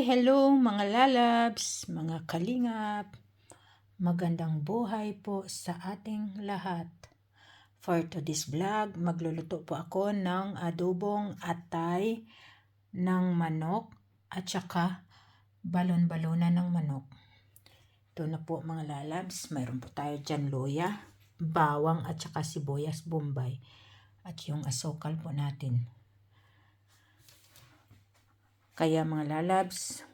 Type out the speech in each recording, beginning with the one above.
Hello mga lalabs, mga kalingap. Magandang buhay po sa ating lahat. For today's vlog, magluluto po ako ng adobong atay ng manok at saka balon-balonan ng manok. Ito na po mga lalabs, mayroon po tayo dyan loya, bawang at saka sibuyas bombay at yung asukal po natin. Kaya mga lalabs,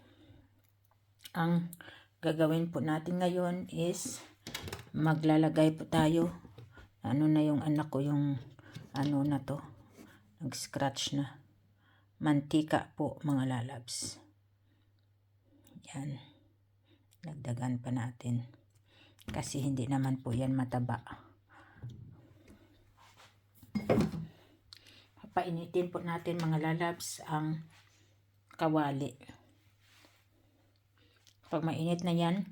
ang gagawin po natin ngayon is maglalagay po tayo. Ano na yung anak ko yung ano na to. Nag-scratch na. Mantika po mga lalabs. Yan. Nagdagan pa natin. Kasi hindi naman po yan mataba. Painitin po natin mga lalabs ang kawali. Pag mainit na yan,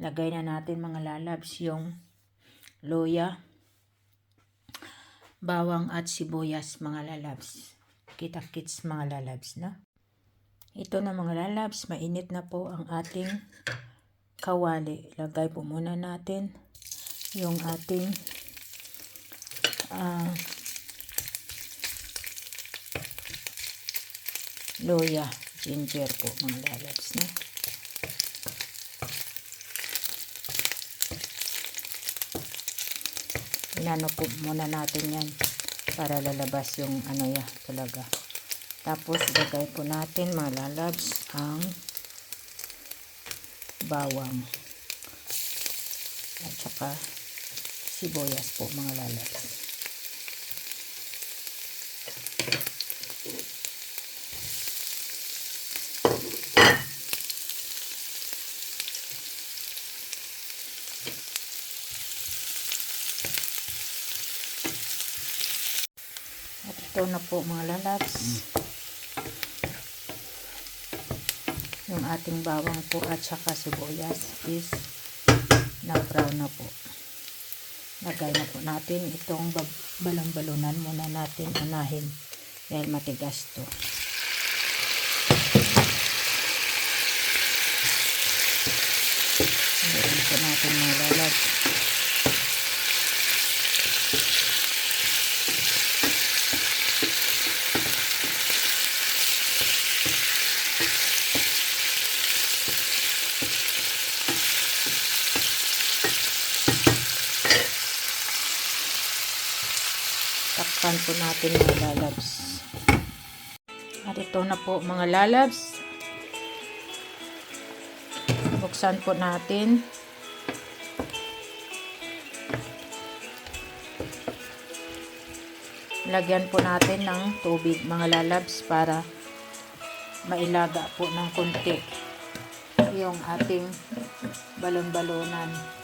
lagay na natin mga lalabs yung loya, bawang at sibuyas mga lalabs. Kita-kits mga lalabs na. Ito na mga lalabs, mainit na po ang ating kawali. Lagay po muna natin yung ating uh, loya, ginger po mga lalabs na. Inano po muna natin yan para lalabas yung ano ya talaga. Tapos ilagay po natin mga lalabs ang bawang at saka sibuyas po mga lalabs. Ito na po mga lalabs. Yung ating bawang po at saka sibuyas is na-brown na po. Lagay na po natin itong balon-balonan muna natin unahin dahil matigas to. Lagyan po natin mga lalabs. Po natin mga lalabs. At ito na po mga lalabs. Buksan po natin. Lagyan po natin ng tubig mga lalabs para mailaga po ng konti yung ating balon-balonan.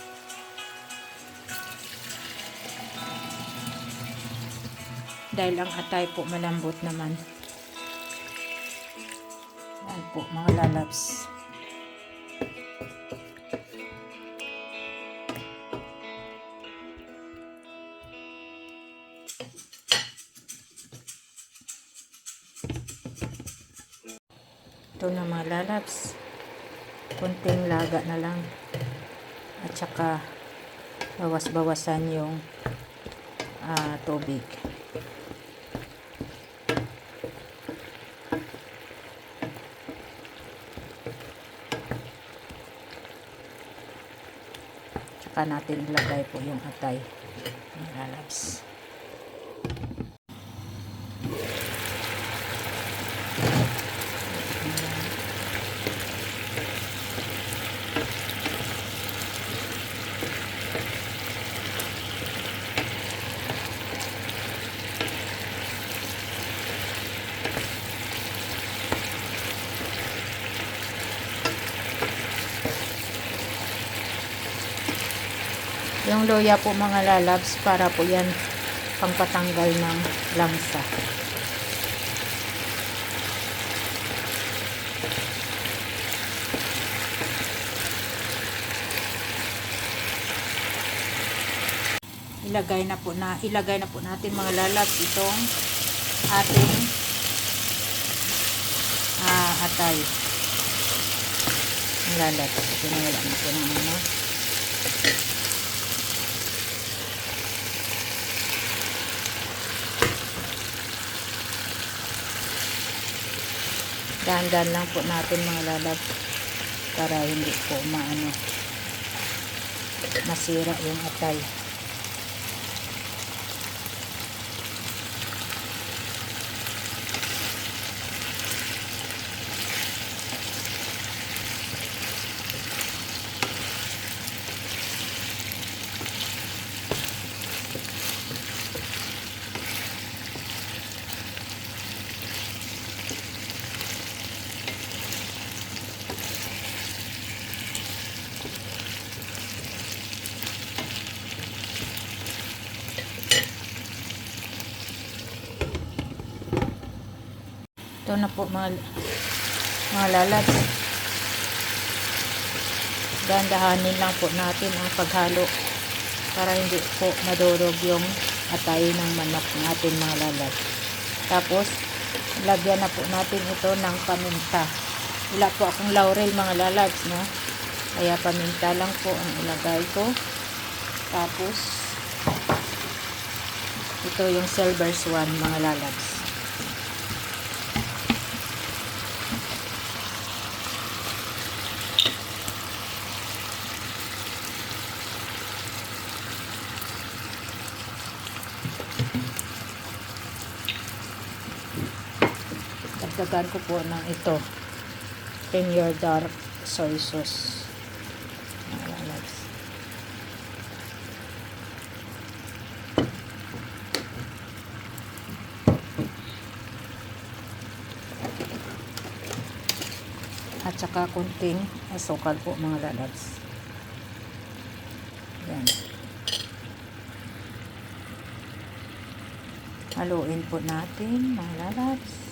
Dahil ang atay po malambot naman. Yan po mga lalabs. Ito na mga lalabs. Kunting laga na lang. At saka bawas-bawasan yung uh, tubig. Tsaka natin ilagay po yung atay. Yung lalabs. Yung loya po mga lalabs para po yan pangpatanggal ng langsa. Ilagay na po na ilagay na po natin mga lalabs itong ating uh, atay. Lalat. Ito na wala na po ng ano. Dahan-dahan lang po natin mga lalab para hindi po maano masira yung atay. Ito na po mga, mga lalab. Dahan-dahanin lang po natin ang paghalo para hindi po madurog yung atay ng manok natin mga lalab. Tapos, lagyan na po natin ito ng paminta. Wala po akong laurel mga lalabs, no? Kaya paminta lang po ang ilagay ko. Tapos, ito yung silver swan mga lalabs. Dagdagan ko po ng ito. Premier Dark Soy Sauce. Mga lalabs. At saka kunting asukal po mga lalabs. Yan. Haluin po natin mga lalabs.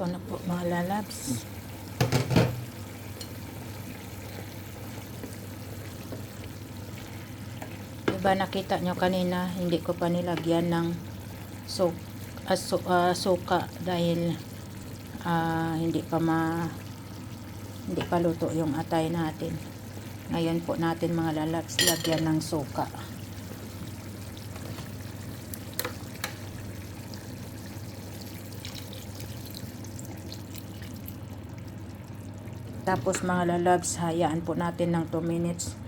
Ito na po mga lalabs. Diba nakita nyo kanina, hindi ko pa nilagyan ng so, aso, ah, suka dahil ah, hindi pa ma hindi pa luto yung atay natin. Ngayon po natin mga lalabs, lagyan ng suka. Tapos mga lalabs, hayaan po natin ng 2 minutes.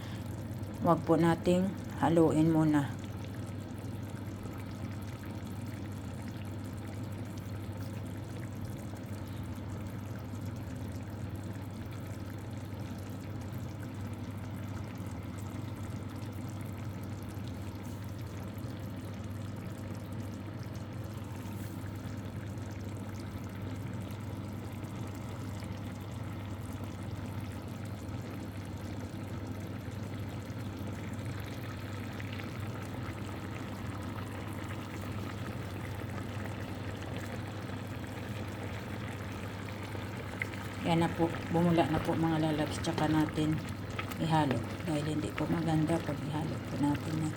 Huwag po nating haluin muna. Yan na po, bumula na po mga lalabs, tsaka natin ihalo. Dahil hindi po maganda pag ihalo po natin na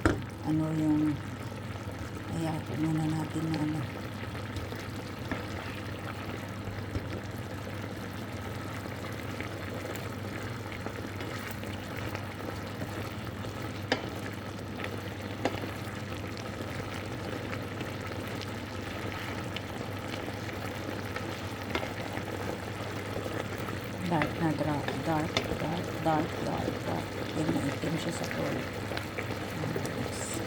ano yung, kaya po muna natin na ano. dark na dark, dark, dark, dark, dark, dark. Yan na itim siya sa toy. Yes.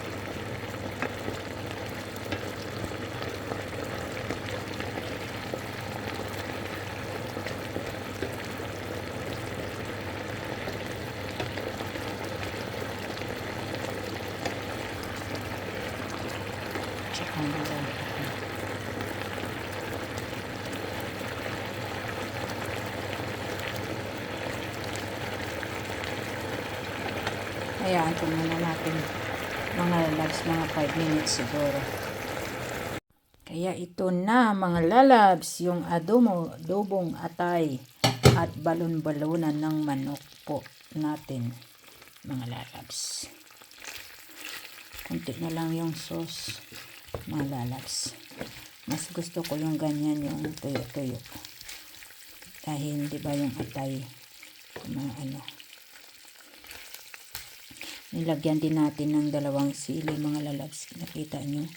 Tsaka na lang. Hayaan po muna natin mga lalabs, mga 5 minutes siguro. Kaya ito na mga lalabs, yung adomo, adobong atay at balon-balonan ng manok po natin. mga lalabs. Kunti na lang yung sauce, mga lalabs. Mas gusto ko yung ganyan yung tuyo-tuyo. Dahil, di ba yung atay, mga ano, nilagyan din natin ng dalawang sili, mga lalabs. Nakita nyo?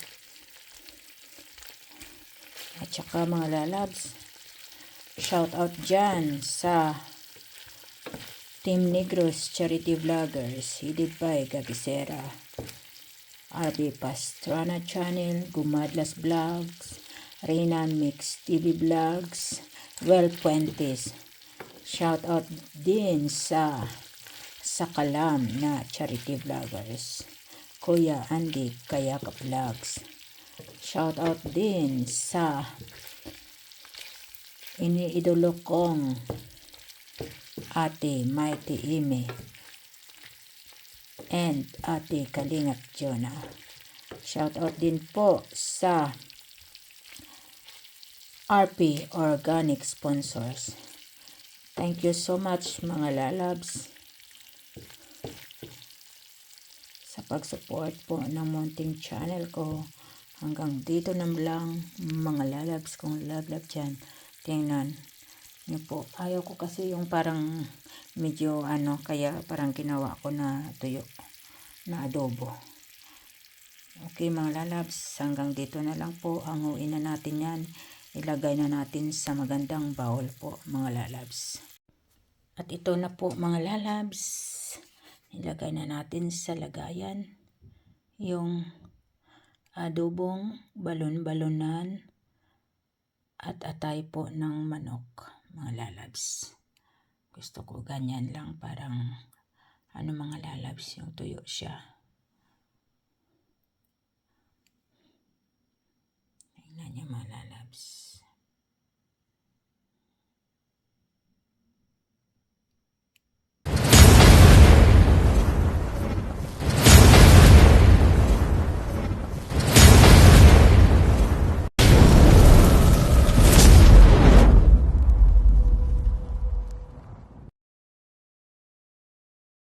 At saka, mga lalabs, shout out dyan sa Team Negros Charity Vloggers, headed by Gabisera, RB Pastrana Channel, Gumadlas Vlogs, Reynan Mix TV Vlogs, Well Puentes. Shout out din sa sa Kalam na Charity Vloggers, Kuya Andy Kayak Vlogs. Shout out din sa iniidolo kong Ate Mighty Ime and Ate Kalingap Jonah. Shout out din po sa RP Organic Sponsors. Thank you so much mga lalabs sa pag-support po ng Mounting Channel ko. Hanggang dito na lang mga lalabs love love dyan. Tingnan niyo po. Ayaw ko kasi yung parang medyo ano, kaya parang ginawa ko na tuyo na adobo. Okay mga lalabs, hanggang dito na lang po. Hanguin na natin yan. Ilagay na natin sa magandang bowl po mga lalabs. At ito na po mga lalabs. Ilagay na natin sa lagayan yung adobong balon-balonan at atay po ng manok mga lalabs. Gusto ko ganyan lang parang ano mga lalabs yung tuyo siya. Tingnan niyo mga lalabs.